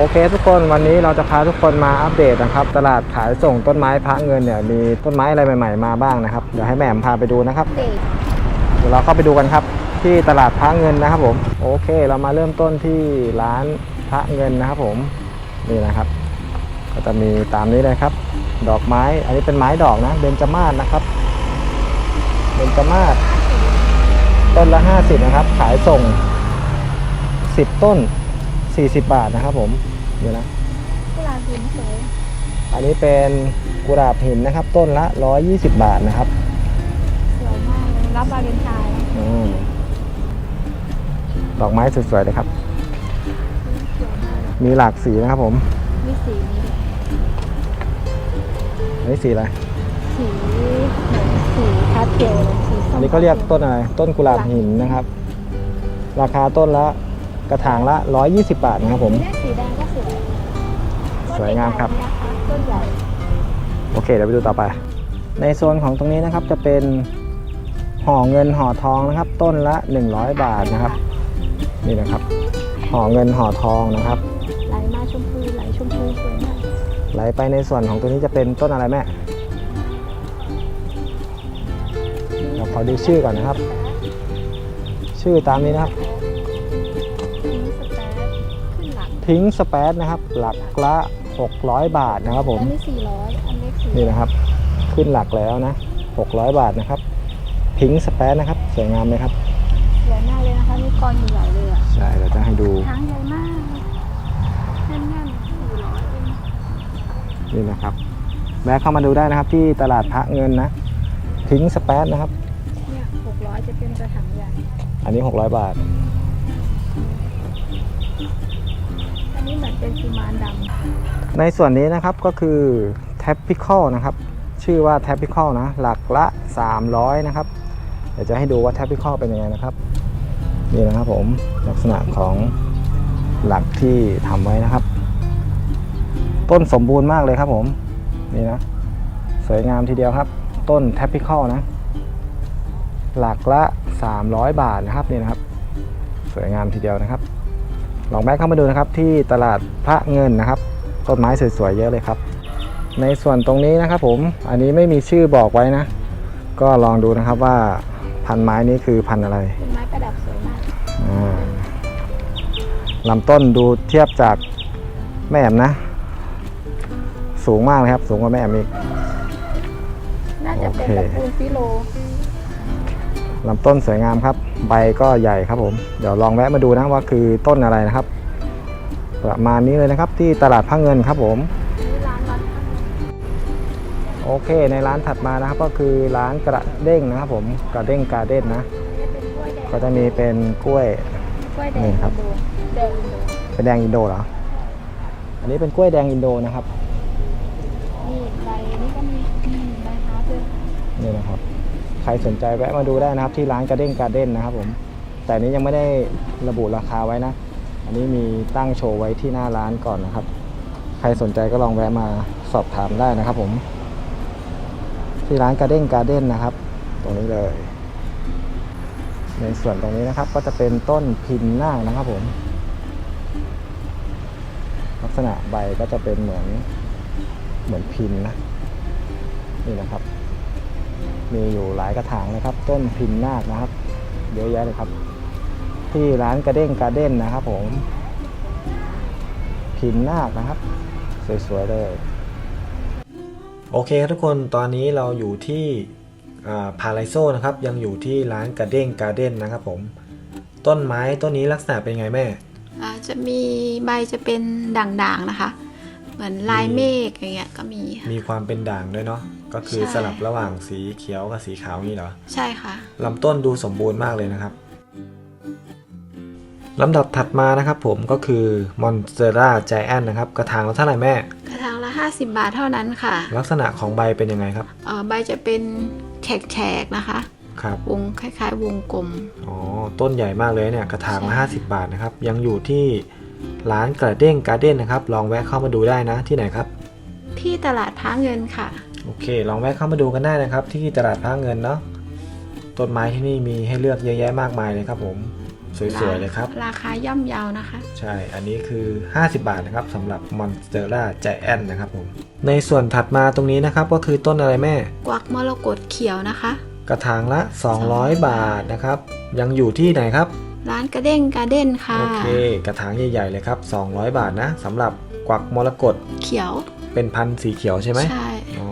โอเคทุกคนวันนี้เราจะพาทุกคนมาอัปเดตนะครับ ตลาดขายส่งต้นไม้พระเงินเนี่ยมีต้นไม้อะไรใหม่ๆมาบ้างนะครับเดี๋ยวให้แหม่มพาไปดูนะครับเด็กเดี๋ยวเราเข้าไปดูกันครับ ที่ตลาดพระเงินนะครับผมโอเคเรามาเริ่มต้นที่ร้านพระเงินนะครับผมนี่นะครับ ก็จะมีตามนี้เลยครับ ดอกไม้ อันนี้เป็นไม้ดอกนะเบญจมาศนะครับเบญจมาศต้นละ 50 นะครับ ขายส่ง 10 ต้น 40 บาทนะครับผม นี่นะกุหลาบหินสวยอันนี้เป็นกุหลาบหินนะครับ ต้นละ 120 บาทนะครับสวยมากเลยรับวาเลนไทน์อืมดอกไม้สวยๆเลยครับ สวยมากเลยมีหลากสีนะครับผมมีสีนี้ด้วยอันนี้สีอะไรสีเหมือนสีพาสเทลสีส้มอันนี้ก็เรียกต้นอะไร ต้นกุหลาบหินนะครับ ราคาต้นละกระถางละ 120 บาทนะครับผมนี่สีแดงก็สวย สวยงามครับ ต้นใหญ่โอเคเดี๋ยวไปดูต่อไป ในโซนของตรงนี้นะครับจะเป็นห่อเงินห่อทองนะครับ ต้นละ 100 บาทนะครับ นี่นะครับห่อเงินห่อทองนะครับไหลมาชมพูไหลชมพูสวยมากไหลไปในส่วนของตัวนี้จะเป็นต้นอะไรแม่เราขอดูชื่อก่อนนะครับ ชื่อตามนี้นะครับนี่สแตนขึ้นหลังพิงสเปซนะครับ หลักละ 600 บาทนะครับผม อันนี้สี่ร้อยอันเล็กสี่นี่นะครับ ขึ้นหลักแล้วนะ 600 บาทนะครับ พิงสเปซนะครับ สวยงามไหมครับ สวยมากเลยนะคะนี่ก้อนใหญ่ๆเลยอะใช่ เราจะให้ดูช้างใหญ่มากแน่นๆสี่ร้อยเองนี่นะครับแวะเข้ามาดูได้นะครับที่ตลาดพระเงินนะ พิงสเปซนะครับ เนี่ยหกร้อยจะเป็นกระถางใหญ่อันนี้ 600 บาท นนี้เหมือนเป็นกุมารดในส่วนนี้นะครับก็คือแท p พิคอลนะครับ ชื่อว่าแท p พิคอลนะ หลักละ 300 นะครับ เดี๋ยวจะให้ดูว่าแท p พิคอลเป็นยังไงนะครับ นี่นะครับผมลักษณะของหลักที่ทำไว้นะครับ ต้นสมบูรณ์มากเลยครับผม นี่นะ สวยงามทีเดียวครับ ต้นแท p พิคอลนะ หลักละ 300 บาทนะครับนี่นะครับ สวยงามทีเดียวนะครับ ลองแวะเข้ามาดูนะครับที่ตลาดพระเงินนะครับต้นไม้สวยๆเยอะเลยครับ ในส่วนตรงนี้นะครับผมอันนี้ไม่มีชื่อบอกไว้นะ ก็ลองดูนะครับว่าพันไม้นี้คือพันอะไรำเป็นไม้ประดับสวยมากอ่าลำต้นดูเทียบจากแม่แอมนะ สูงมากเลยครับ สูงกว่าแม่แอมอีกน่าจะเป็นโอเคตระกูลฟิโล ลำต้นสวยงามครับ ใบก็ใหญ่ครับผม เดี๋ยวลองแวะมาดูนะว่าคือต้นอะไรนะครับ ประมาณนี้เลยนะครับที่ตลาดพระเงินครับผมนี่ร้านร้านข้างโอเคในร้านถัดมานะครับก็คือร้านกระเด้งนะครับผมกระเด้งการ์เด้นนะนี้เป็นกล้วยแดงก็จะมีเป็นกล้วยกล้วยแดงนี่อินครับโดแดงอินโดเป็นแดงอินโดเหรออันนี้เป็นกล้วยแดงอินโดนะครับนี่ใบนี่ก็มีนี่ใบฮาร์ปด้วยนี่นะครับใค รสนใจแวะมาดูได้นะครับที่ร้านกระเด้งการ์เด้นนะครับผมแต่นี้ยังไม่ได้ระบุราคาไว้นะ อันนี้มีตั้งโชว์ไว้ที่หน้าร้านก่อนนะครับ ใครสนใจก็ลองแวะมาสอบถามได้นะครับผม ที่ร้านกระเด้งการ์เด้นนะครับ ตรงนี้เลย ในส่วนตรงนี้นะครับ ก็จะเป็นต้นพินนาคนะครับผม ลักษณะใบก็จะเป็นเหมือนเหมือนพินนะ นี่นะครับ มีอยู่หลายกระถางนะครับ ต้นพินนาคนะครับเยอะแยะเลยครับ ที่ร้านกระเด้งการ์เด้นนะครับ ผม พินนาคนะครับ สวยๆเลยโอเคครับทุกคนตอนนี้เราอยู่ที่พาราโซนะครับ ยังอยู่ที่ร้านกระเด้งการ์เด้นนะครับผม ต้นไม้ต้นนี้ลักษณะเป็นไงแม่อ่าจะมีใบจะเป็นด่างๆนะคะ เหมือนลายเมฆอย่างเงี้ยก็มีค่ะมีความเป็นด่างด้วยเนาะ ก็คือใช่ สลับระหว่างสีเขียวกับสีขาวนี่เหรอใช่ค่ะ ลำต้นดูสมบูรณ์มากเลยนะครับลำดับถัดมานะครับผมก็คือมอนสเตอร่าไจแอนนะครับกระถางละเท่าไหร่แม่ กระถางละ 50 บาทเท่านั้นค่ะลักษณะของใบเป็นยังไงครับเอ่อใบจะเป็นแฉกๆนะคะ ครับ วงคล้ายๆ วงกลม อ๋อ ต้นใหญ่มากเลยเนี่ย กระถางละใช่ 50 บาทนะครับ ยังอยู่ที่ร้านกระเด้งการ์เด้นนะครับ ลองแวะเข้ามาดูได้นะที่ไหนครับ ที่ตลาดพ้าเงินค่ะ โอเค ลองแวะเข้ามาดูกันได้นะครับ ที่ตลาดพระเงินเนาะต้นไม้ที่นี่มีให้เลือกเยอะแยะมากมายเลยครับผมสสวยๆเลยครับ ราคาย่อมเยาวนะคะ ใช่ อันนี้คือ 50 บาทนะครับสำหรับ Monstera Giant นะครับผม ในส่วนถัดมาตรงนี้นะครับก็คือต้นอะไรแม่ กวักมรกตเขียวนะคะ กระถางละ 200 บาทนะครับ ยังอยู่ที่ไหนครับ ร้านกระเด้งการ์เด้นค่ะ โอเค กระถางใหญ่ๆเลยครับ 200 บาทนะสำหรับกวักมรกตเขียว เป็นพันธุ์สีเขียวใช่ไหมใช่ อ๋อ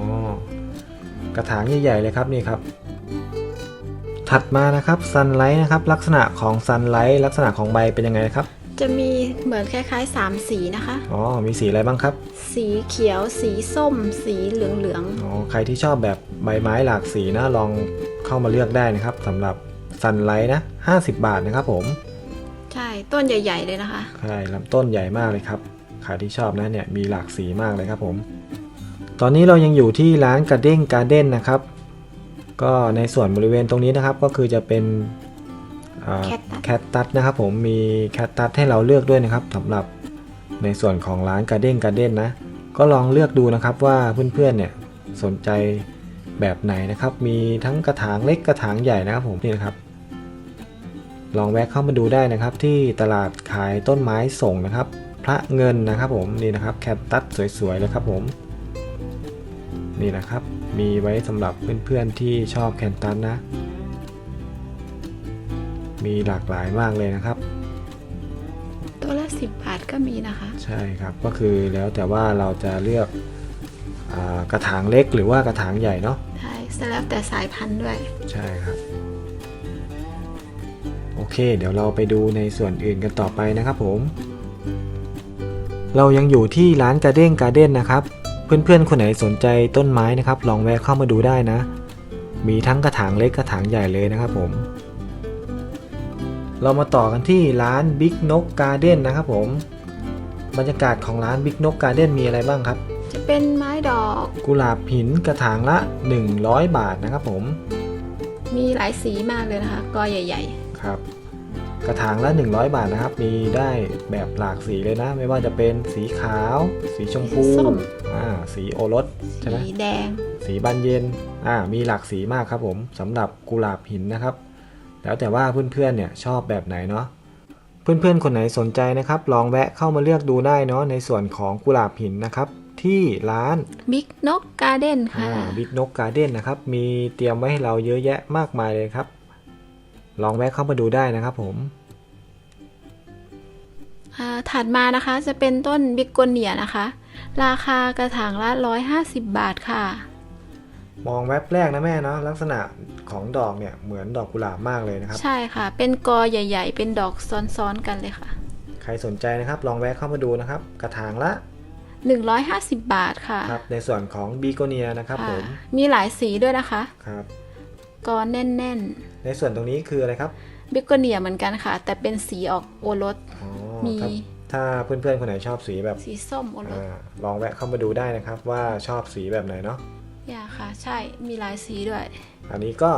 กระถางใหญ่ๆเลยครับนี่ครับ ถัดมานะครับซันไลท์นะครับ ลักษณะของซันไลท์ลักษณะของใบเป็นยังไงครับ จะมีเหมือนคล้ายๆ 3 สีนะคะ อ๋อ มีสีอะไรบ้างครับ สีเขียวสีส้ม สีเหลืองอ๋อใครที่ชอบแบบใบไม้หลากสีนะลองเข้ามาเลือกได้นะครับสำหรับซันไลท์นะ50 บาทนะครับผมๆใช่ต้นใหญ่ ๆ เลยนะคะ ใช่ลำต้นใหญ่มากเลยครับใครที่ชอบนะเนี่ยมีหลากสีมากเลยครับผม ตอนนี้เรายังอยู่ที่ร้านกระเด้งการ์เด้นนะครับ ก็ในส่วนบริเวณตรงนี้นะครับก็คือจะเป็น Cactus แคตตัสนะครับผมมีแคตตัสให้เราเลือกด้วยนะครับสำหรับในส่วนของร้านการ์เด้งการ์เด้นนะก็ลองเลือกดูนะครับว่าเพื่อนๆเนี่ยสนใจแบบไหนนะครับ มีทั้งกระถางเล็กกระถางใหญ่นะครับผมนี่นะครับ ลองแวะเข้ามาดูได้นะครับ ที่ตลาดขายต้นไม้ส่งนะครับ พระเงินนะครับผมนี่นะครับแคตตัสสวยๆเลยครับผม นี่นะครับ มีไว้สำหรับเพื่อนๆที่ชอบแคนตัสนะ มีหลากหลายมากเลยนะครับ ตัวละ 10 บาทก็มีนะคะ ใช่ครับ ก็คือแล้วแต่ว่าเราจะเลือกอากระถางเล็กหรือว่ากระถางใหญ่เนาะ ใช่แล้วแต่สายพันธุ์ด้วย ใช่ครับ โอเค เดี๋ยวเราไปดูในส่วนอื่นกันต่อไปนะครับผม เรายังอยู่ที่ร้านการ์เด้งการ์เด้นนะครับ เพื่อนๆ คนไหนสนใจต้นไม้นะครับ ลองแวะเข้ามาดูได้นะ มีทั้งกระถางเล็กกระถางใหญ่เลยนะครับผม เรามาต่อกันที่ร้านบิ๊กนกการ์เด้นนะครับผม บรรยากาศของร้านบิ๊กนกการ์เด้นมีอะไรบ้างครับ จะเป็นไม้ดอกกุหลาบหินกระถางละ 100 บาทนะครับผม มีหลายสีมากเลยนะคะกอใหญ่ครับ กระถางละ 100 บาทนะครับ มีได้แบบหลากสีเลยนะ ไม่ว่าจะเป็นสีขาว สีชมพู อ่า สีโอรสๆใช่ไหมสีแดง สีบานเย็น อ่า มีหลากสีมากครับผมสำหรับกุหลาบหินนะครับ แล้วแต่ว่าเพื่อนๆเนี่ยชอบแบบไหนเนาะ เพื่อนๆคนไหนสนใจนะครับ ลองแวะเข้ามาเลือกดูได้เนาะในส่วนของกุหลาบหินนะครับที่ร้านบิ๊กนกการ์เด้นค่ะบิ๊กนกการ์เด้นนะครับ มีเตรียมไว้ให้เราเยอะแยะมากมายเลยครับ ลองแวะเข้ามาดูได้นะครับผมอ่าถัดมานะคะจะเป็นต้นบิกโกเนียนะคะ ราคากระถางละ 150 บาทค่ะ มองแวบแรกนะแม่เนาะลักษณะของดอกเนี่ยเหมือนดอกกุหลาบมากเลยนะครับ ใช่ค่ะ เป็นกอใหญ่ ๆ เป็นดอกซ้อนๆกันเลยค่ะ ใครสนใจนะครับ ลองแวะเข้ามาดูนะครับ กระถางละ 150 บาทค่ะครับในส่วนของบีโกเนียนะครับผค่ะมมีหลายสีด้วยนะคะครับ กอแน่นในส่วนตรงนี้คืออะไรครับๆบิกโกเนียเหมือนกันค่ะ แต่เป็นสีออกโอรสอ๋อมีครับถ้าเพื่อนๆคนไหนชอบสีแบบสีส้มโอรสอาลองแวะเข้ามาดูได้นะครับว่าชอบสีแบบไหนเนาะอย่าค่ะ ใช่มีหลายสีด้วย อันนี้ก็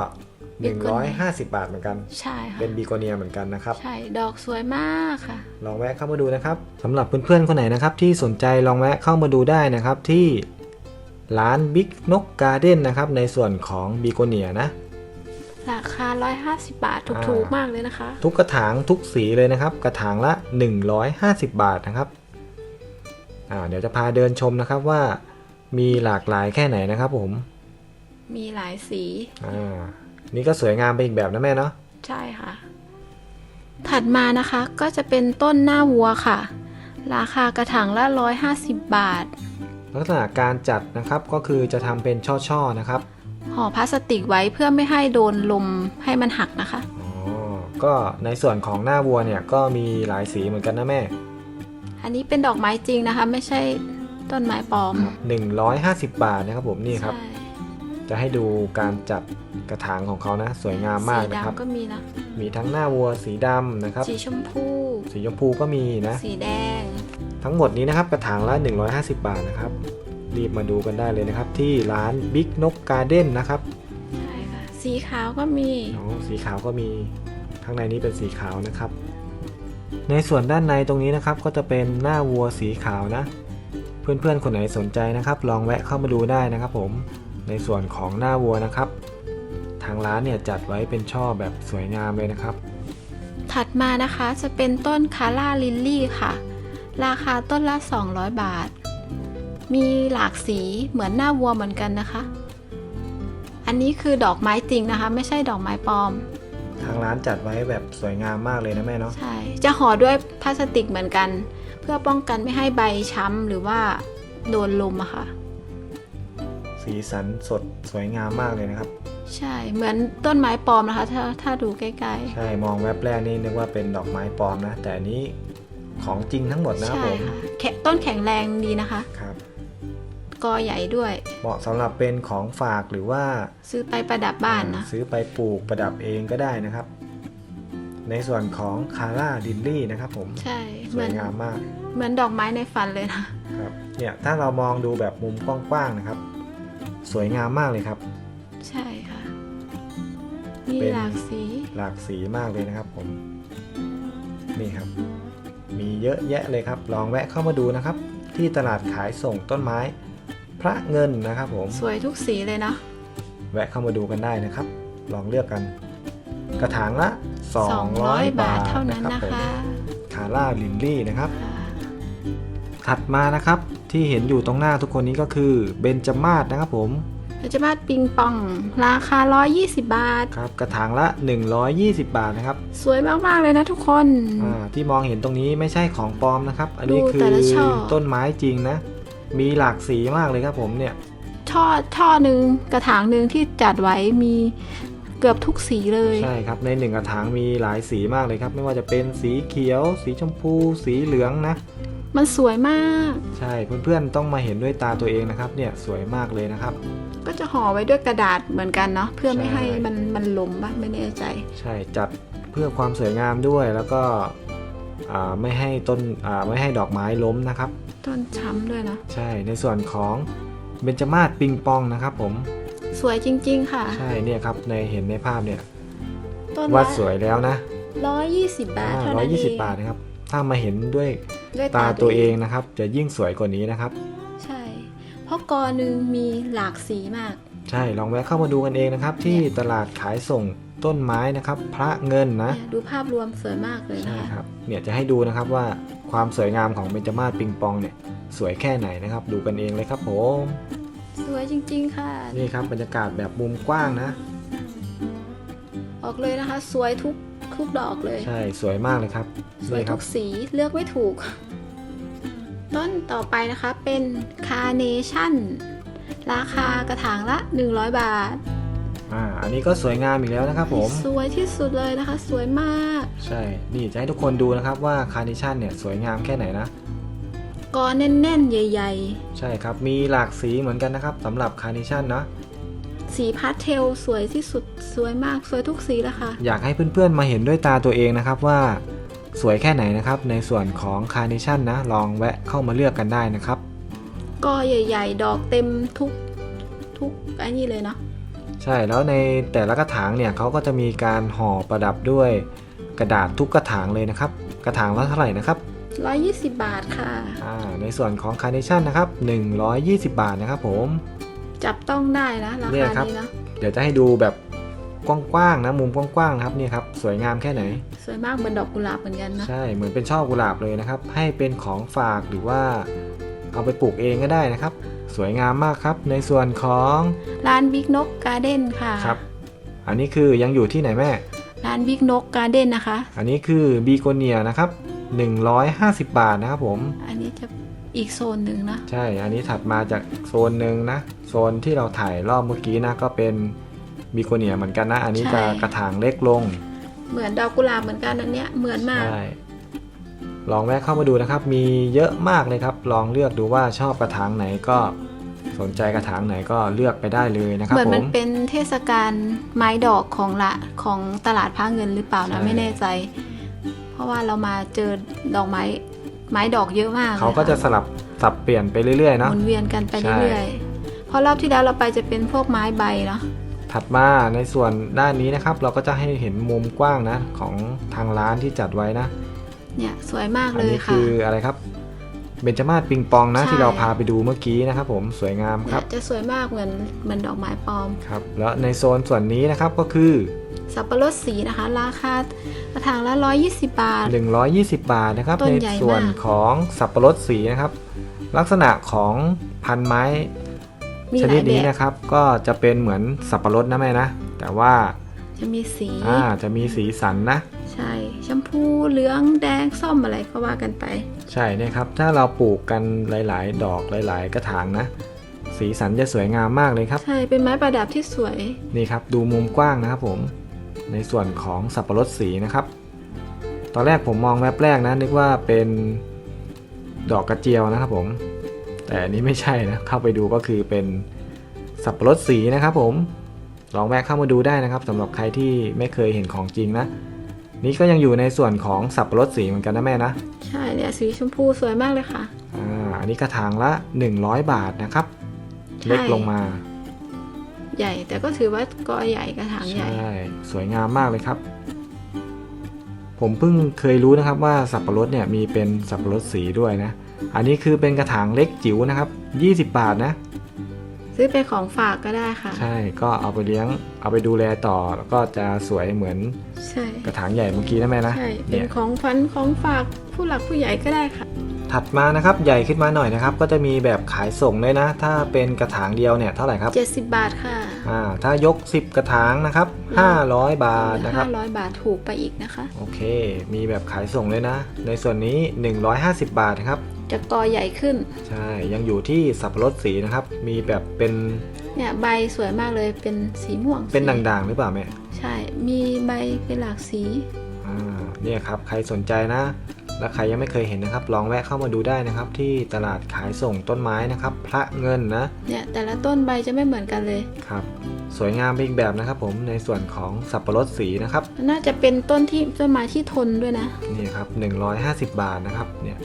Begonia 150 บาทเหมือนกัน ใช่ค่ะ เป็นบีโกเนียเหมือนกันนะครับ ใช่ ดอกสวยมากค่ะ ลองแวะเข้ามาดูนะครับสำหรับเพื่อนๆคนไหนนะครับ ที่สนใจลองแวะเข้ามาดูได้นะครับที่ร้านบิ๊กนกการ์เด้นนะครับ ในส่วนของบีโกเนียนะ ราคา 150 บาทถูกอ่าถูกมากเลยนะคะ ทุกกระถางทุกสีเลยนะครับ กระถางละ 150 บาทนะครับอ่าเดี๋ยวจะพาเดินชมนะครับว่ามีหลากหลายแค่ไหนนะครับผม มีหลายสีอ่านี่ก็สวยงามไปอีกแบบนะแม่เนาะใช่ค่ะ ถัดมานะคะก็จะเป็นต้นหน้าวัวค่ะ ราคากระถางละ 150 บาท ลักษณะการจัดนะครับก็คือจะทำเป็นช่อๆนะครับ ห่อพลาสติกไว้เพื่อไม่ให้โดนลมให้มันหักนะคะอ๋อก็ในส่วนของหน้าวัวเนี่ยก็มีหลายสีเหมือนกันนะแม่ อันนี้เป็นดอกไม้จริงนะคะ ไม่ใช่ต้นไม้ปลอม 150 บาทนะครับผมนี่ครับใช่จะให้ดูการจัดกระถางของเขานะ สวยงามมากสีนะครับดำก็มีนะมีทั้งหน้าวัวสีดำนะครับ สีชมพู สีชมพูก็มีนะ สีแดง ทั้งหมดนี้นะครับกระถางละ 150 บาทนะครับ รีบมาดูกันได้เลยนะครับ ที่ร้านบิ๊กนกการ์เด้นนะครับใช่ค่ะ สีขาวก็มีอ๋อสีขาวก็มีข้างในนี้เป็นสีขาวนะครับ ในส่วนด้านในตรงนี้นะครับ ก็จะเป็นหน้าวัวสีขาวนะ เพื่อนๆคนไหนสนใจนะครับ ลองแวะเข้ามาดูได้นะครับ ผมในส่วนของหน้าวัวนะครับ ทางร้านเนี่ยจัดไว้เป็นช่อแบบสวยงามเลยนะครับถถัดมานะคะจะเป็นต้นคาร่าลิลลี่ค่ะ ราคาต้นละ 200 บาท มีหลากสีเหมือนหน้าวัวเหมือนกันนะคะ อันนี้คือดอกไม้จริงนะคะ ไม่ใช่ดอกไม้ปลอม ทางร้านจัดไว้แบบสวยงามมากเลยนะแม่เนาะใช่ จะห่อด้วยพลาสติกเหมือนกัน เพื่อป้องกันไม่ให้ใบช้ำหรือว่าโดนลมอะค่ะ สีสันสดสวยงามมากเลยนะครับ ใช่เหมือนต้นไม้ปลอมนะคะ ถ้าถ้าดูใกล้ใช่มองแวบแรกนี่นึกว่าเป็นดอกไม้ปลอมนะ แต่อันนี้ของจริงทั้งหมดๆนะครับใช่ผมค่ะแข็งต้นแข็งแรงดีนะคะ ครับ กอใหญ่ด้วย เหมาะสำหรับเป็นของฝากหรือว่าซื้อไปประดับบ้านนะ ซื้อไปปลูกประดับเองก็ได้นะครับ ในส่วนของคาร่าดิลลี่นะครับผม ใช่สเหมืวอยนงามมาก เหมือนดอกไม้ในฝันเลยนะครับ เนี่ยถ้าเรามองดูแบบมุมกว้างๆนะครับ สวยงามมากเลยครับ ใช่ค่ะ มีเป็นหลากสี หลากสีมากเลยนะครับผม นี่ครับ มีเยอะแยะเลยครับ ลองแวะเข้ามาดูนะครับที่ตลาดขายส่งต้นไม้ พระเงินนะครับผมสวยทุกสีเลยเนาะแวะเข้ามาดูกันได้นะครับ ลองเลือกกัน กระถางละ 200 200บาบาททเท่านั้นรับนะผมคะคาร่าลินลี่นะครับค่ะถัดมานะครับที่เห็นอยู่ตรงหน้าทุกคนนี้ก็คือเบญจมาศนะครับผมเราจะมาปิงปอง ราคา 120 บาทครับกระถางละ 120 บาทนะครับ สวยมากๆเลยนะทุกคน อ่าที่มองเห็นตรงนี้ไม่ใช่ของปลอมนะครับ อันนี้ดูคืแต่อละช่อต้นไม้จริงนะ มีหลากสีมากเลยครับผมเนี่ย ช่อช่อหนึ่งกระถางหนึ่งที่จัดไว้มีเกือบทุกสีเลย ใช่ครับในหนึ่งกระถางมีหลายสีมากเลยครับ ไม่ว่าจะเป็นสีเขียว สีชมพู สีเหลืองนะ มันสวยมาก ใช่เพื่อนๆต้องมาเห็นด้วยตาตัวเองนะครับ เนี่ยสวยมากเลยนะครับ ก็จะห่อไว้ด้วยกระดาษเหมือนกันเนาะเพื่อไม่ใช่ให้มันมันหลมบ้างไม่แน่ใจ ใช่จัดเพื่อความสวยงามด้วยแล้วก็อ่า ไม่ให้ต้นอ่าไม่ให้ดอกไม้ล้มนะครับ ต้นช้ำด้วยเนาะใช่ในส่วนของเบญจมาศปิงปองนะครับผม สวยจริง ๆ ค่ะ ใช่เนี่ยครับในเห็นในภาพเนี่ยต้นว่าละสวยแล้วนะร้อยยี่สิบบาทเท่าร้อนั้ยนยี่เอสิบงบาทนะครับ ถ้ามาเห็นด้วยด้วยตาตัวเองนะครับ จะยิ่งสวยกว่านี้นะครับ ใช่ เพราะกอหนึ่งมีหลากสีมาก ใช่ลองแวะเข้ามาดูกันเองนะครับ ที่ตลาดขายส่ง ต้นไม้นะครับ พระเงินนะเนี่ยดูภาพรวมสวยมากเลยนะใช่คะครับ เนี่ยจะให้ดูนะครับว่าความสวยงามของเบญจมาศปิงปองเนี่ยสวยแค่ไหนนะครับ ดูกันเองเลยครับผม สวยจริง ๆ ค่ะ นี่ครับบรรยากาศแบบมุมกว้างนะ ออกเลยนะคะ สวยทุกทุกดอกเลย ใช่สวยมากเลยครับสวยนี่คทุรับกสีเลือกไม่ถูก ต้นต่อไปนะคะเป็นคาเนชั่น ราคากระถางละ 100 บาท อ่าอันนี้ก็สวยงามอีกแล้วนะครับผมสวยที่สุดเลยนะคะ สวยมาก ใช่นี่จะให้ทุกคนดูนะครับว่าคาร์เนชั่นเนี่ยสวยงามแค่ไหนนะกอแน่นๆ ใหญ่ใช่ครับมีหลากสีเหมือนกันนะครับสำหรับคาร์เนชั่นเนาะๆสีพาสเทลสวยที่สุดสวยมากสวยทุกสีแล้วค่ะ อยากให้เพื่อนๆมาเห็นด้วยตาตัวเองนะครับว่าสวยแค่ไหนนะครับ ในส่วนของคาร์เนชั่นนะ ลองแวะเข้ามาเลือกกันได้นะครับกอใหญ่ ๆ ดอกเต็มทุกทุกไอ้นี่เลยเนาะ ใช่แล้วในแต่ละกระถางเนี่ยเขาก็จะมีการห่อประดับด้วยกระดาษทุกกระถางเลยนะครับ กระถางละเท่าไหร่นะครับ120 บาทค่ะอ่าในส่วนของคาร์เนชั่นนะครับ120 บาทนะครับผม จับต้องได้นะราเนี่ยคาครับนี้นะเดี๋ยวจะให้ดูแบบกว้างๆนะมุมกว้างๆนะครับนี่ครับสวยงามแค่ไหน สวยมากเหมือนดอกกุหลาบเหมือนกันนะ ใช่เหมือนเป็นช่อกุหลาบเลยนะครับ ให้เป็นของฝากหรือว่า เอาไปปลูกเองก็ได้นะครับ สวยงามมากครับ ในส่วนของร้านบิ๊กนกการ์เด้นค่ะครับ อันนี้คือยังอยู่ที่ไหนแม่ ร้านบิ๊กนกการ์เด้นนะคะ อันนี้คือบีโกเนียนะครับ 150 บาทนะครับผม อันนี้จะอีกโซนหนึ่งนะ ใช่ อันนี้ถัดมาจากโซนหนึ่งนะ โซนที่เราถ่ายรอบเมื่อกี้นะก็เป็นบีโกเนียเหมือนกันนะ อันนี้จะกระถางเล็กลง เหมือนดอกกุหลาบเหมือนกันอันเนี้ยเหมือนมากใช่ ลองแวะเข้ามาดูนะครับ มีเยอะมากเลยครับ ลองเลือกดูว่าชอบกระถางไหนก็สนใจกระถางไหนก็เลือกไปได้เลยนะครับเหมือนผมันมเป็นเทศกาลไม้ดอกของละของตลาดผ้าเงินหรือเปล่านะใช่ไม่แน่ใจ เพราะว่าเรามาเจอดอกไม้ไม้ดอกเยอะมากลยเขาก็จะสค่ลับสับเปลี่ยนไปเรื่อยๆหเนาะมุนเวียนกันไปใช่เรื่อยๆเพราะรอบที่แล้วเราไปจะเป็นพวกไม้ใบเนาะถัดมาในส่วนด้านนี้นะครับ เราก็จะให้เห็นมุมกว้างนะของทางร้านที่จัดไว้นะ เนี่ยสวยมากอัเลยนี้ค่ะ คืออะไรครับ เบญจมาศปิงปองนะ ใช่ ที่เราพาไปดูเมื่อกี้นะครับผมสวยงามคเนี่รัยบจะสวยมากเหมือนเหมือนดอกไม้ปลอม ครับ แล้วในโซนส่วนนี้นะครับก็คือ สับปะรดสีนะคะ ราคากระถางละ 120 บาท 120 บาทนะครับต้นในใหญ่ส่วนมากของสับปะรดสีนะครับ ลักษณะของพันไม้ มีชหนิลาดยแบนี้บนะครับก็จะเป็นเหมือนสับปะรดนะแม่นะ แต่ว่า จะมีสีอ่าจะมีสีสันนะ ใช่ชมพูเหลืองแดงส้มอะไรก็ว่ากันไป ใช่นะครับ ถ้าเราปลูกกันหลาย ๆ ดอกหลาย ๆ กระถางนะ สีสันจะสวยงามมากเลยครับ ใช่เป็นไม้ประดับที่สวย นี่ครับดูมุมกว้างนะครับผม ในส่วนของสับปะรดสีนะครับ ตอนแรกผมมองแวบแรกนะ นึกว่าเป็นดอกกระเจียวนะครับผม แต่อันนี้ไม่ใช่นะ เข้าไปดูก็คือเป็นสับปะรดสีนะครับผม ลองแวะเข้ามาดูได้นะครับสำหรับใครที่ไม่เคยเห็นของจริงนะ นี่ก็ยังอยู่ในส่วนของสับปะรดสีเหมือนกันนะแม่นะใช่เนี่ยสีชมพูสวยมากเลยค่ะ อ่าอันนี้กระถางละ 100 บาทนะครับ ใช่ เล็กลงมาใหญ่แต่ก็ถือว่ากอใหญ่กระถางใหญ่ใช่สวยงามมากเลยครับ ผมเพิ่งเคยรู้นะครับว่าสับปะรดเนี่ยมีเป็นสับปะรดสีด้วยนะ อันนี้คือเป็นกระถางเล็กจิ๋วนะครับ 20 บาทนะ ซื้อเป็นของฝากก็ได้ค่ะ ใช่ก็เอาไปเลี้ยงเอาไปดูแลต่อ แล้วก็จะสวยเหมือนใช่กระถางใหญ่เมื่อกี้นะแม่นะใช่เป็เนี่นย ของฟันของฝากผู้หลักผู้ใหญ่ก็ได้ค่ะ ถัดมานะครับใหญ่ขึ้นมาหน่อยนะครับ ก็จะมีแบบขายส่งด้วยนะ ถ้าเป็นกระถางเดียวเนี่ยเท่าไหร่ครับ70 บาทค่ะอ่าถ้ายก 10 กระถางนะครับ 500 บาทนะครับ 500 บาทถูกไปอีกนะคะ โอเค มีแบบขายส่งเลยนะ ในส่วนนี้ 150 บาทครับ จะกอใหญ่ขึ้น ใช่ ยังอยู่ที่สับปะรดสีนะครับ มีแบบเป็นเนี่ยใบสวยมากเลยเป็นสีม่วงเป็นสีด่างๆ หรือเปล่าแม่ ใช่ มีใบเป็นหลากสี อ่า เนี่ยครับ ใครสนใจนะ และใครยังไม่เคยเห็นนะครับ ลองแวะเข้ามาดูได้นะครับ ที่ตลาดขายส่งต้นไม้นะครับ พระเงินนะ เนี่ยแต่ละต้นใบจะไม่เหมือนกันเลย ครับ สวยงามเป็นอีกแบบนะครับ ผมในส่วนของสับปะรดสีนะครับ น่าจะเป็นต้นที่ต้นไม้ที่ทนด้วยนะ นี่ครับ 150 บาทนะครับ เนี่ย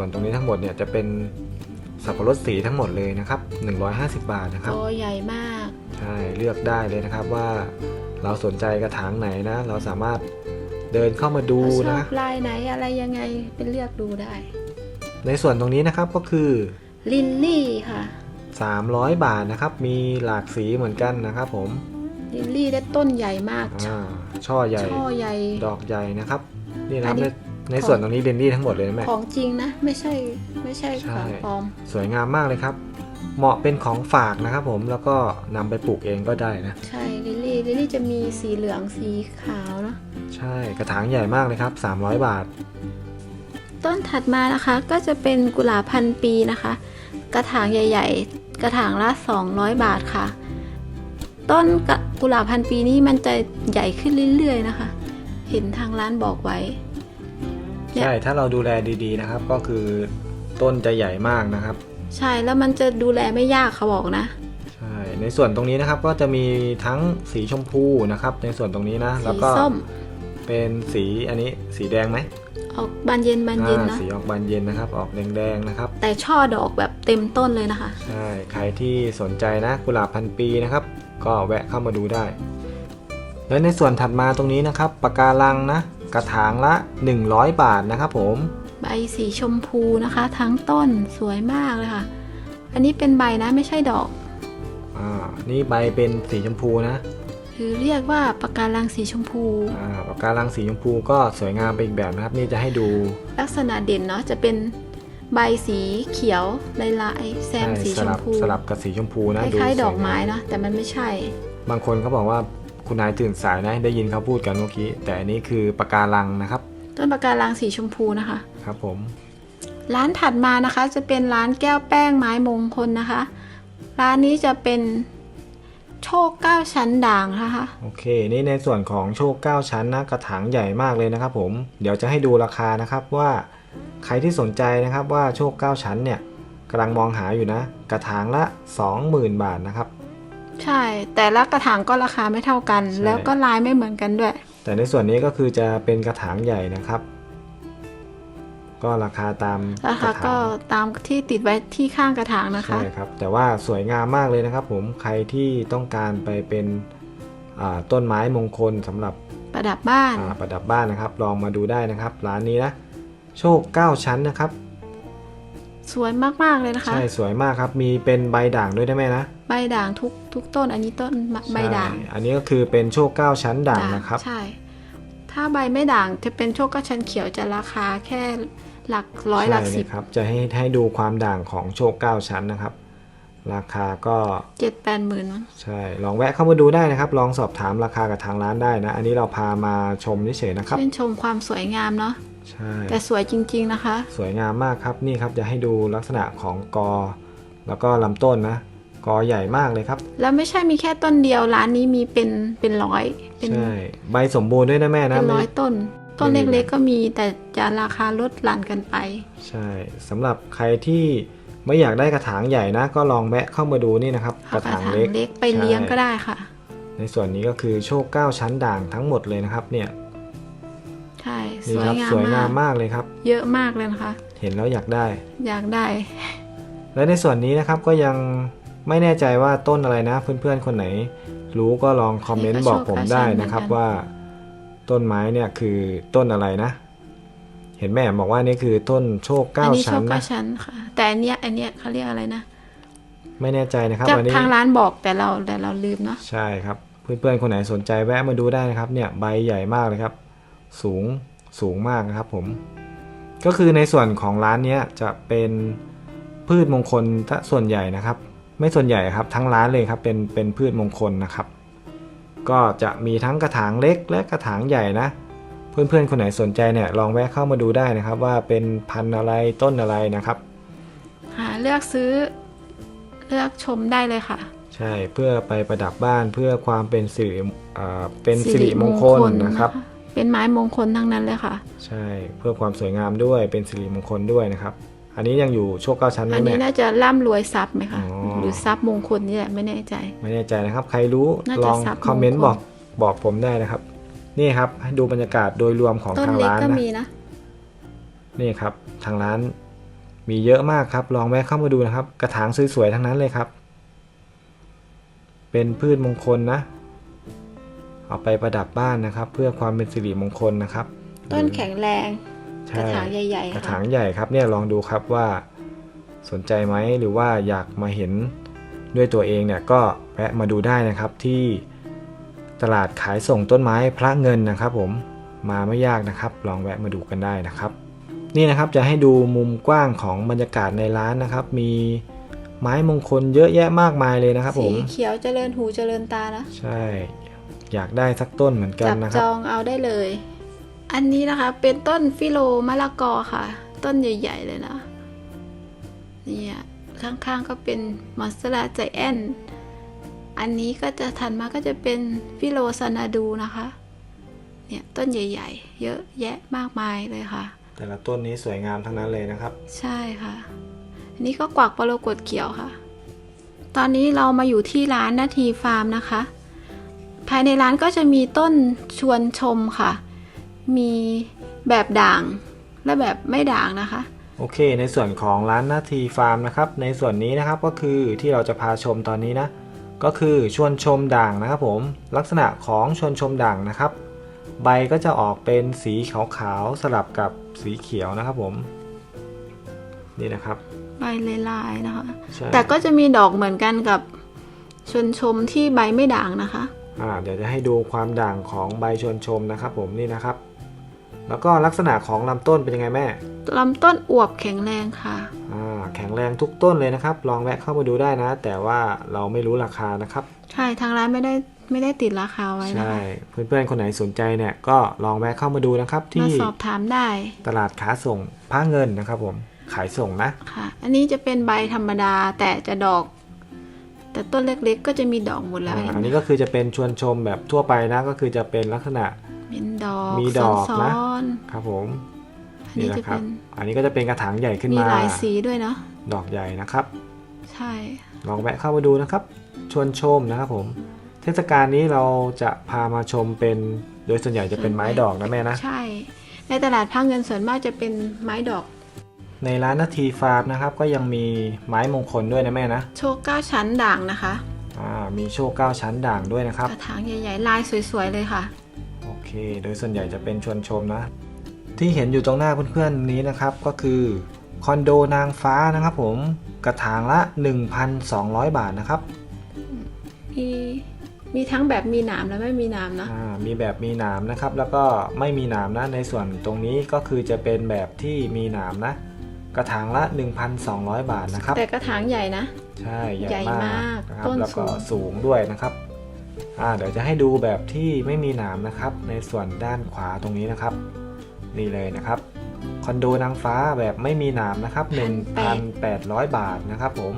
ส่วนตรงนี้ทั้งหมดเนี่ยจะเป็นสับปะรดสีทั้งหมดเลยนะครับ 150 บาทนะครับกอใหญ่มาก ใช่เลือกได้เลยนะครับว่าเราสนใจกระถางไหนนะ เราสามารถเดินเข้ามาดูชอนะบลายไหนอะไรยังไงเป็นเลือกดูได้ ในส่วนตรงนี้นะครับก็คือลินลี่ค่ะ 300 บาทนะครับ มีหลากสีเหมือนกันนะครับ ผมลินลี่ได้ต้นใหญ่มากอ่าช่อใหญ่ช่อใหญ่ดอกใหญ่นะครับ นี่นะครับอัน ในนี้ในส่วนตรงนี้เดนดี้ทั้งหมดเลยนะแม่ของจริงนะ ไม่ใช่ไม่ใช่ใช่ของปลอมสวยงามมากเลยครับ เหมาะเป็นของฝากนะครับผมแล้วก็นำไปปลูกเองก็ได้นะ ใช่ลิลลี่ลิลลี่จะมีสีเหลืองสีขาวเนาะใช่กระถางใหญ่มากเลยครับ 300 บาท ต้นถัดมานะคะก็จะเป็นกุหลาบพันปีนะคะ กระถางใหญ่ ๆ กระถางละ 200 บาทค่ะ ต้นกะกุหลาบพันปีนี้มันจะใหญ่ขึ้นเรื่อยๆนะคะ เห็นทางร้านบอกไว้ เนี่ยใช่ถ้าเราดูแลดีๆนะครับ ก็คือต้นจะใหญ่มากนะครับ ใช่แล้วมันจะดูแลไม่ยากเขาบอกนะ ใช่ ในส่วนตรงนี้นะครับก็จะมีทั้งสีชมพูนะครับ ในส่วนตรงนี้นะ แล้วสีก็ส้ม เป็นสีอันนี้สีแดงไหมออกบานเย็นบานเย็นอ่านะสีออกบานเย็นนะครับ ออกแดงๆนะครับ แต่ช่อดอกแบบเต็มต้นเลยนะคะ ใช่ ใครที่สนใจนะกุหลาบพันปีนะครับ ก็แวะเข้ามาดูได้ และในส่วนถัดมาตรงนี้นะครับปะการังนะ กระถางละ 100 บาทนะครับผม ใบสีชมพูนะคะ ทั้งต้นสวยมากเลยค่ะ อันนี้เป็นใบนะไม่ใช่ดอก อ่า นี่ใบเป็นสีชมพูนะคือเรียกว่าปะการังสีชมพู อ่าปะการังสีชมพูก็สวยงามไปอีกแบบนะครับ นี่จะให้ดูลักษณะเด่นเนาะจะเป็นใบสีเขียวลายลายๆแซมใช่สีสชมลับพูสลับกับสีชมพูคนะล้ายๆสวยดอกไม้งาเนาะแต่มันไม่ใช่ บางคนเขาบอกว่า คุณนายตื่นสายนะได้ยินเขาพูดกันเมื่อกี้ แต่อันนี้คือปะการังนะครับ ต้นปะการังสีชมพูนะคะ ครับผม ร้านถัดมานะคะ จะเป็นร้านแก้วแป้งไม้มงคลนะคะ ร้านนี้จะเป็นโชคเก้าชั้นด่างนะคะ โอเค นี่ในส่วนของโชค9ชั้นนะกระถางใหญ่มากเลยนะครับผม เดี๋ยวจะให้ดูราคานะครับว่าใครที่สนใจนะครับว่าโชค9ชั้นเนี่ยกำลังมองหาอยู่นะ กระถางละ 20,000 บาทนะครับ ใช่ แต่ละกระถางก็ราคาไม่เท่ากัน ใช่ แล้วก็ลายไม่เหมือนกันด้วย แต่ในส่วนนี้ก็คือจะเป็นกระถางใหญ่นะครับ ก็ราคาตามราคาก็ตามที่ติดไว้ที่ข้างกระถางนะคะ ใช่ครับ แต่ว่าสวยงามมากเลยนะครับ ผมใครที่ต้องการไปเป็นอ่าต้นไม้มงคลสำหรับประดับบ้าน อ่าประดับบ้านนะครับ ลองมาดูได้นะครับ ร้านนี้นะโชค 9 ชั้นนะครับ สวยมากๆเลยนะคะ ใช่สวยมากครับ มีเป็นใบด่างด้วยนะแม่นะ ใบด่างทุก ทุกต้น อันนี้ต้นใบด่างใช่อันนี้ก็คือเป็นโชคเก้าชั้นด่างนะครับใช่ถ้าใบไม่ด่างจะเป็นโชคกระชันเขียวจะราคาแค่หลักร้อยหลักใช่สิบเครับ จะให้ให้ดูความด่างของโชคเก้าชั้นนะครับ ราคาก็เจ็ดแปดหมื่นมั้งใช่ลองแวะเข้ามาดูได้นะครับ ลองสอบถามราคากับทางร้านได้นะ อันนี้เราพามาชมเฉยๆนะครับชื่นชมความสวยงามเนาะใช่แต่สวยจริง ๆนะคะ สวยงามมากครับนี่ครับจะให้ดูลักษณะของกอ แล้วก็ลำต้นนะ กอใหญ่มากเลยครับ แล้วไม่ใช่มีแค่ต้นเดียวร้านนี้มีเป็นเป็นร้อยเป็นใช่ใบสมบูรณ์ด้วยนะแม่นะเป็นร้อยไม่ต้น ต้นไม่มีเล็กๆก็มีแต่จะราคาลดหลั่นกันไป ใช่สำหรับใครที่ไม่อยากได้กระถางใหญ่นะ ก็ลองแวะเข้ามาดูนี่นะครับกเอาระกระถางถางเล็กเล็กไปเลี้ยงก็ได้ค่ะ ในส่วนนี้ก็คือโชคเก้าชั้นด่างทั้งหมดเลยนะครับ เนี่ยใช่สนี่วยครับงามสวยงามมากมากเลยครับ เยอะมากเลยนะคะ เห็นแล้วอยากได้ อยากได้ และในส่วนนี้นะครับก็ยัง ไม่แน่ใจว่าต้นอะไรนะ เพื่อนๆคนไหน รู้ก็ลองคอมเมนต์บอกผมได้นะครับว่า ต้นไม้เนี่ยคือต้นอะไรนะ เห็นแม่บอกว่านี่คือต้นโชคอัเก้านี้โชชั้นคกระนะชันค่ะ แต่อันเนี้ยอันเนี้ยเขาเรียกอะไรนะไม่แน่ใจนะครับจากอันนี้ทางร้านบอกแต่เราแต่เราลืมเนาะใช่ครับ เพื่อนๆคนไหนสนใจแวะมาดูได้นะครับ เนี่ยใบใหญ่มากเลยครับ สูงสูงมากนะครับ ผม ก็คือในส่วนของร้านเนี้ยจะเป็นพืชมงคลถ้าส่วนใหญ่นะครับ ไม่ส่วนใหญ่ครับทั้งร้านเลยครับเป็นเป็นพืชมงคลนะครับ ก็จะมีทั้งกระถางเล็กและกระถางใหญ่นะ เพื่อนๆคนไหนสนใจเนี่ยลองแวะเข้ามาดูได้นะครับ ว่าเป็นพันธุ์อะไรต้นอะไรนะครับหาเลือกซื้อเลือกชมได้เลยค่ะ ใช่เพื่อไปประดับบ้านเพื่อความเป็นสิริอ่าเป็นสิริมงคลนะครับ เป็นไม้มงคลทั้งนั้นเลยค่ะ ใช่เพื่อความสวยงามด้วยเป็นสิริมงคลด้วยนะครับ อันนี้ยังอยู่โชคเก้าชั้นไหมอันนี้แม่น่าจะร่ำรวยทรัพย์ไหมคะอ๋อ หรือทรัพย์มงคลนี่แหละไม่แน่ใจ ไม่แน่ใจนะครับ ใครรู้น่าลจะองทรัพย์คอมเมนต์มงคลบอกบอกผมได้นะครับ นี่ครับให้ดูบรรยากาศโดยรวมของต้นทางเล็กร้านก็นะ มีนะ นี่ครับทางร้านมีเยอะมากครับ ลองแวะเข้ามาดูนะครับ กระถางสวยๆทั้งนั้นเลยครับ เป็นพืชมงคลนะ เอาไปประดับบ้านนะครับ เพื่อความเป็นสิริมงคลนะครับต้นแข็งแรงใช่ กระถางใหญ่ๆกระค่ะถางใหญ่ครับเนี่ยลองดูครับว่าสนใจไหมหรือว่าอยากมาเห็นด้วยตัวเองเนี่ยก็แวะมาดูได้นะครับที่ตลาดขายส่งต้นไม้พระเงินนะครับผมมาไม่ยากนะครับ ลองแวะมาดูกันได้นะครับ นี่นะครับจะให้ดูมุมกว้างของบรรยากาศในร้านนะครับ มีไม้มงคลเยอะแยะมากมายเลยนะครับผสีมเขียวเจริญหูเจริญตานะ ใช่ อยากได้สักต้นเหมือนกันจับนะคจรับองเอาได้เลย อันนี้นะคะเป็นต้นฟิโลมะละกอค่ะ ต้นใหญ่ ๆ เลยนะเนี่ยข้างๆก็เป็นมอนสเตอร่าใจแอนอันนี้ก็จะถัดมาก็จะเป็นฟิโลซานาดูนะคะ เนี่ยต้นใหญ่ ๆ เยอะแยะมากมายเลยค่ะ แต่ละต้นนี้สวยงามทั้งนั้นเลยนะครับ ใช่ค่ะ อันนี้ก็กวักปรกฏเขียวค่ะ ตอนนี้เรามาอยู่ที่ร้านนาทีฟาร์มนะคะ ภายในร้านก็จะมีต้นชวนชมค่ะ มีแบบด่างและแบบไม่ด่างนะคะ โอเค ในส่วนของร้านนาทีฟาร์มนะครับ ในส่วนนี้นะครับก็คือที่เราจะพาชมตอนนี้นะ ก็คือชวนชมด่างนะครับผมลักษณะของชวนชมด่างนะครับ ใบก็จะออกเป็นสีขาวๆสลับกับสีเขียวนะครับผม นี่นะครับ ใบลายๆนะคะใช่แต่ก็จะมีดอกเหมือนกันกับชวนชมที่ใบไม่ด่างนะคะอ่าเดี๋ยวจะให้ดูความด่างของใบชวนชมนะครับผมนี่นะครับ แล้วก็ลักษณะของลำต้นเป็นยังไงแม่ลำต้นอวบแข็งแรงค่ะ อ่าแข็งแรงทุกต้นเลยนะครับ ลองแวะเข้ามาดูได้นะ แต่ว่าเราไม่รู้ราคานะครับ ใช่ทางร้านไม่ได้ไม่ได้ติดราคาไว้นะใช่ คะเพื่อนๆ คนไหนสนใจเนี่ยก็ลองแวะเข้ามาดูนะครับ มาที่สอบถามได้ตลาดค้าส่งผ้าเงินนะครับผมขายส่งนะ ค่ะ อันนี้จะเป็นใบธรรมดาแต่จะดอก แต่ต้นเล็กๆ ก็จะมีดอกหมดแล้วอ่าเห็นอันไหมนี้ก็คือจะเป็นชวนชมแบบทั่วไปนะ ก็คือจะเป็นลักษณะ เป็นดอกมีดอกซ้นะอนครับผมๆอันนี่นี้นะจะครัเป็บนอันนี้ก็จะเป็นกระถางใหญ่ขึ้นมีมาหลายสีด้วยเนาะดอกใหญ่นะครับ ใช่ ลองแวะเข้ามาดูนะครับ ชวนชมนะครับผม เทศกาลนี้เราจะพามาชมเป็น โดยส่วนใหญ่จะเป็นไม้ดอกนะแม่นะ ใช่ ในตลาดผ้าเงินส่วนมากจะเป็นไม้ดอก ในร้านนาทีฟาร์มนะครับ ก็ยังมีไม้มงคลด้วยนะแม่นะ โชคเก้าชั้นด่างนะคะ อ่า มีโชคเก้าชั้นด่างด้วยนะครับ กระถางใหญ่ๆลายสวยๆเลยค่ะโอ เคโดยส่วนใหญ่จะเป็นชวนชมนะ ที่เห็นอยู่ตรงหน้าเพื่อนๆนี้นะครับก็คือคอนโดนางฟ้านะครับผมกระถางละ 1,200 บาทนะครับมีมีทั้งแบบมีหนามและไม่มีหนามนะอ่ามีแบบมีหนามนะครับ แล้วก็ไม่มีหนามนะในส่วนตรงนี้ก็คือจะเป็นแบบที่มีหนามนะ กระถางละ 1,200 บาทนะครับ แต่กระถางใหญ่นะ ใช่ใหญ่ใหญ่มามากกนะครับต้นแล้วก็สูง สูงด้วยนะครับอ่า เดี๋ยวจะให้ดูแบบที่ไม่มีหนามนะครับ ในส่วนด้านขวาตรงนี้นะครับ นี่เลยนะครับคอนโดนางฟ้าแบบไม่มีหนามนะครับ 1,800 บาทนะครับผม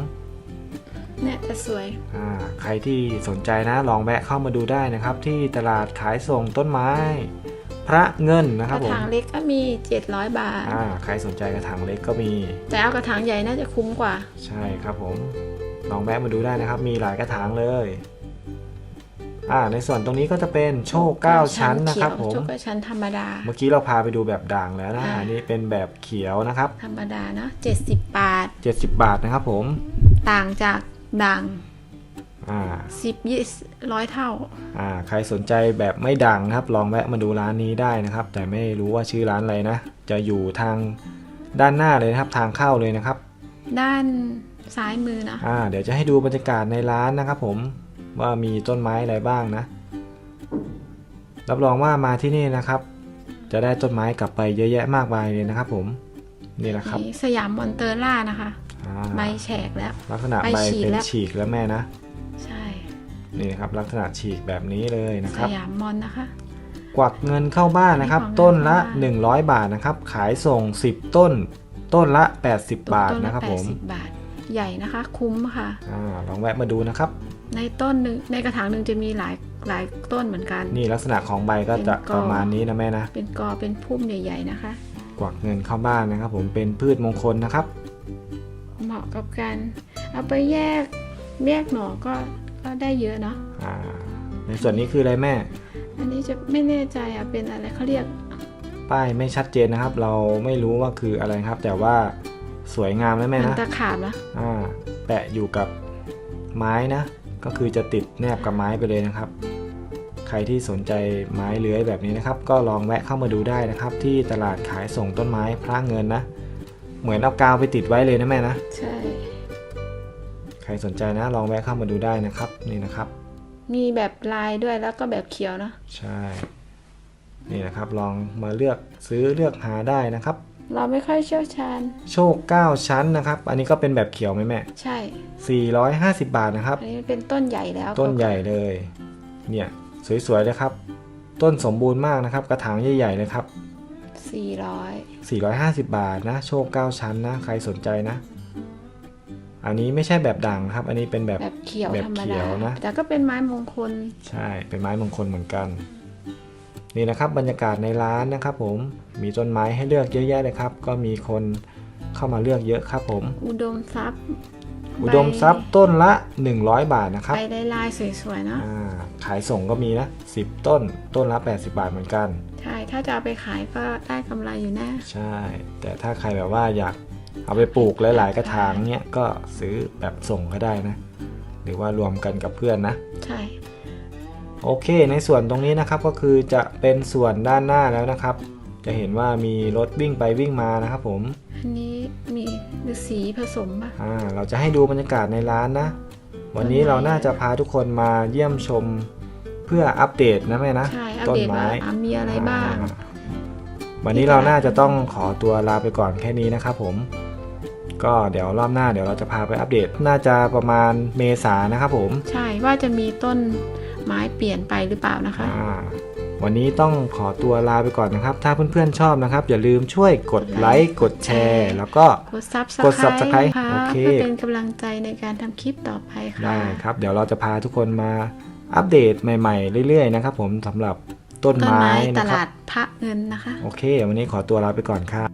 เนี่ยจะสวยอ่าใครที่สนใจนะลองแวะเข้ามาดูได้นะครับ ที่ตลาดขายส่งต้นไม้ พระเงินนะคกรับระผมถางเล็กก็มี 700 บาทอ่าใครสนใจกระถางเล็กก็มี แต่เอากระถางใหญ่น่าจะคุ้มกว่า ใช่ครับผมลองแวะมาดูได้นะครับ มีหลายกระถางเลย อ่าในส่วนตรงนี้ก็จะเป็นโชคเก้าชั้นนะครับผมโชคเก้าชั้นธรรมดา เมื่อกี้เราพาไปดูแบบด่างแล้วนะอ่าอันนี้เป็นแบบเขียวนะครับ ธรรมดาเนาะ70บาท70บาทนะครับผม ต่างจากด่างอ่า10 20ร้อยเท่า อ่า ใครสนใจแบบไม่ดังนะครับ ลองแวะมาดูร้านนี้ได้นะครับ แต่ไม่รู้ว่าชื่อร้านอะไรนะ จะอยู่ทางด้านหน้าเลยนะครับ ทางเข้าเลยนะครับ ด้านซ้ายมือนะ อ่า เดี๋ยวจะให้ดูบรรยากาศในร้านนะครับผม ว่ามีต้นไม้อะไรบ้างนะ รับรองว่ามาที่นี่นะครับ จะได้ต้นไม้กลับไปเยอะแยะมากมายเลยนะครับ ผมนี่นะครับนี่สยามมอนเตอร่านะคะอ่าใบแฉกแล้ว ลักษณะใบใบฉีกเป็นแล้วฉีกแล้วแม่นะ ใช่นี่นะครับลักษณะฉีกแบบนี้เลยนะสครับยามมอนนะคะ กวักเงินเข้าบ้านนะครับอันนี้ของต้นละเข้าบ้าน100 บาทนะครับ ขายส่ง 10 ต้น ต้นละ 80 บาทต้นละนะครับผม80บาทใหญ่นะคะ คุ้มค่ะอ่าลองแวะมาดูนะครับ ในต้นหนึ่งในกระถางหนึ่งจะมีหลายหลายต้นเหมือนกัน นี่ลักษณะของใบก็จะเป็นกอ ประมาณนี้นะแม่นะเป็นกอเป็นพุ่มใหญ่ ๆนะคะ กวักเงินเข้าบ้านนะครับ ผมเป็นพืชมงคลนะครับ เหมาะกับการเอาไปแยกแยกหน่อก็ก็ได้เยอะเนาะอ่า ในส่วนนี้คืออะไรแม่ อันนี้จะไม่แน่ใจอะเป็นอะไรเขาเรียกป้ายไม่ชัดเจนนะครับ เราไม่รู้ว่าคืออะไรครับ แต่ว่าสวยงามแล้วเหแม่มือนนะตะขาบนะอ่าแปะอยู่กับไม้นะ ก็คือจะติดแนบกับไม้ไปเลยนะครับ ใครที่สนใจไม้เลื้อยแบบนี้นะครับ ก็ลองแวะเข้ามาดูได้นะครับ ที่ตลาดขายส่งต้นไม้พระเงินนะ เหมือนเอากาวไปติดไว้เลยนะแม่นะใช่ ใครสนใจนะ ลองแวะเข้ามาดูได้นะครับนี่นะครับ มีแบบลายด้วยแล้วก็แบบเขียวเนาะใช่ นี่นะครับลองมาเลือกซื้อเลือกหาได้นะครับ เราไม่ค่อยเชี่ยวชาญ โชค 9 ชั้นนะครับ อันนี้ก็เป็นแบบเขียวไหมแม่ ใช่ 450 บาทนะครับ อันนี้เป็นต้นใหญ่แล้วต้นใหญ่เลย เนี่ยสวยๆเลยครับ ต้นสมบูรณ์มากนะครับ กระถางใหญ่ๆเลยครับสี่ร้อย450 บาทนะ โชค 9 ชั้นนะ ใครสนใจนะ อันนี้ไม่ใช่แบบด่างนะครับ อันนี้เป็นแบบแบบเขียวแบบธรรมเขีดายวนะ แต่ก็เป็นไม้มงคล ใช่ เป็นไม้มงคลเหมือนกัน นี่นะครับบรรยากาศในร้านนะครับ ผมมีต้นไม้ให้เลือกเยอะแยะเลยครับ ก็มีคนเข้ามาเลือกเยอะครับ ผม อุดมทรัพย์ อุดมทรัพย์ต้นละ 100 บาทนะครับใบลายๆสวยๆเนาะอ่าขายส่งก็มีนะ 10 ต้นต้นละ 80 บาทเหมือนกัน ใช่ถ้าจะเอาไปขายก็ได้กำไรอยู่แน่ใช่ แต่ถ้าใครแบบว่าอยากเอาไปปลูกหลาย ๆ กระถางเนี้ยก็ซื้อแบบส่งก็ได้นะ หรือว่ารวมกันกับเพื่อนนะ ใช่ โอเค ในส่วนตรงนี้นะครับก็คือจะเป็นส่วนด้านหน้าแล้วนะครับ จะเห็นว่ามีรถวิ่งไปวิ่งมานะครับผมอันนี้มีฤาษีผสมป่ะอ่าเราจะให้ดูบรรยากาศในร้านนะ วันนี้เราน่าจะพาทุกคนมาเยี่ยมชมเพื่ออัปเดตนะแม่นะใช่อัปต้นเดตไม้ว่าอะมีอะไรบ้างอ่วันนี้เราน่าจะต้องขอตัวลาไปก่อนแค่นี้นะครับผม ก็เดี๋ยวรอบหน้าเดี๋ยวเราจะพาไปอัปเดตน่าจะประมาณเมษานะครับผม ใช่ว่าจะมีต้น ไม้เปลี่ยนไปหรือเปล่านะคะอ่าวันนี้ต้องขอตัวลาไปก่อนนะครับ ถ้าเพื่อนๆชอบนะครับ อย่าลืมช่วยกดไลค์ กดแชร์ แล้วก็กดซับสกด Subscribe ค่ะโอเคเพื่อเป็นกำลังใจในการทำคลิปต่อไปค่ะ ได้ครับ เดี๋ยวเราจะพาทุกคนมาอัปเดตใหม่ๆ เรื่อยๆนะครับผมสำหรับต้นต้นไม้ไม้ตนะครัลาบดพระเงินนะคะ โอเค วันนี้ขอตัวลาไปก่อนครับ